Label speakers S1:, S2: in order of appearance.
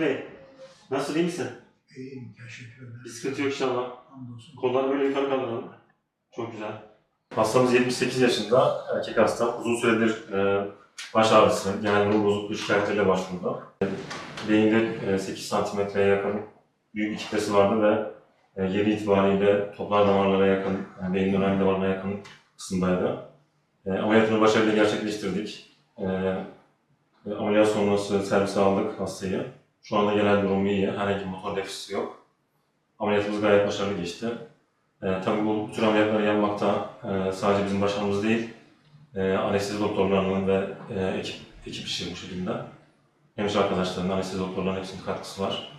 S1: Bey, nasıl iyi misin?
S2: İyiyim, teşekkür ederim.
S1: Bir sıkıntı yok inşallah.
S2: Hamdolsun.
S1: Kolları böyle yukarı kaldıralım. Çok güzel. Hastamız 78 yaşında, erkek hasta. Uzun süredir e, baş ağrısı, genel ruh bozukluğu şikayetleriyle başvurdu. Beyinde e, 8 santimetreye yakın büyük bir kitlesi vardı ve e, yeri itibariyle toplar damarlara yakın, yani beynin önemli damarına yakın kısımdaydı. E, ameliyatını başarıyla gerçekleştirdik. E, e, ameliyat sonrası servise aldık hastayı. Şu anda genel durumu iyi, herhangi bir motor defisi yok. Ameliyatımız gayet başarılı geçti. E, tabii bu, tür ameliyatları yapmakta e, sadece bizim başarımız değil, e, anestezi doktorlarının ve e, ekip, ekip işi bu şekilde. Hemşire arkadaşlarının, anestezi doktorlarının hepsinin katkısı var.